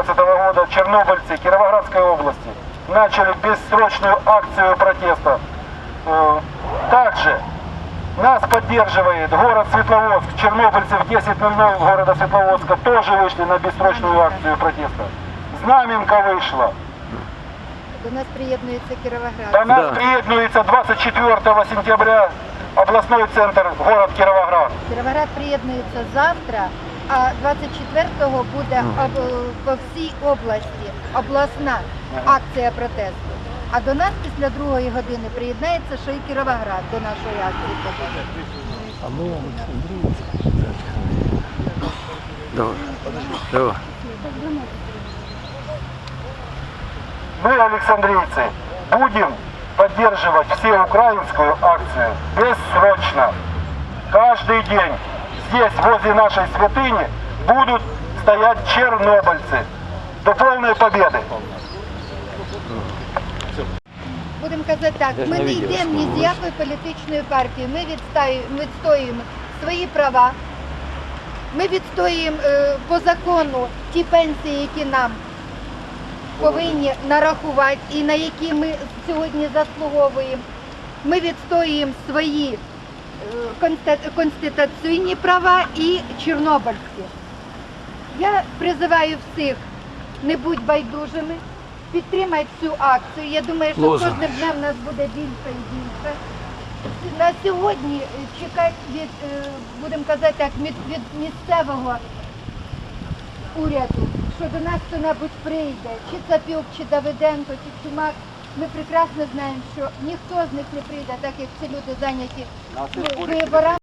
2014 года чернобыльцы Кировоградской области начали бессрочную акцию протеста. Э, Также нас поддерживает город Светловодск. Чернобыльцы в 10.00 города Светловодска тоже вышли на бессрочную акцию протеста. Знаменка вышла. До нас приєднується Кіровоград. До нас Да. приеднуется 24 сентября областной центр город Кировоград. Кіровоград приєднується завтра, а 24-го буде об- по всій області обласна акція протесту. А до нас після другої години приєднається ще й Кіровоград до нашої акції протесту. Давай. Давай. Мы, Александрийцы, будем поддерживать всеукраинскую акцию бессрочно. Каждый день здесь, возле нашей святыни, будут стоять чернобыльцы до полной победы. Будемо казати так, ми не йдемо ні з якої політичної партії. Ми відстаю- відстоюємо свої права. Ми відстоюємо е, по закону ті пенсії, які нам повинні нарахувати і на які ми сьогодні заслуговуємо. Ми відстоюємо свої е, конста- конституційні права і чорнобильські. Я призиваю всіх не будь байдужими, підтримати цю акцію. Я думаю, що Лозунг. кожним днем нас буде більше і більше. На сьогодні чекати від, е, будемо казати так, від, від місцевого уряду, що до нас хто-небудь прийде, чи Цапюк, чи Давиденко, чи Чумак. Ми прекрасно знаємо, що ніхто з них не прийде, так як ці люди зайняті виборами.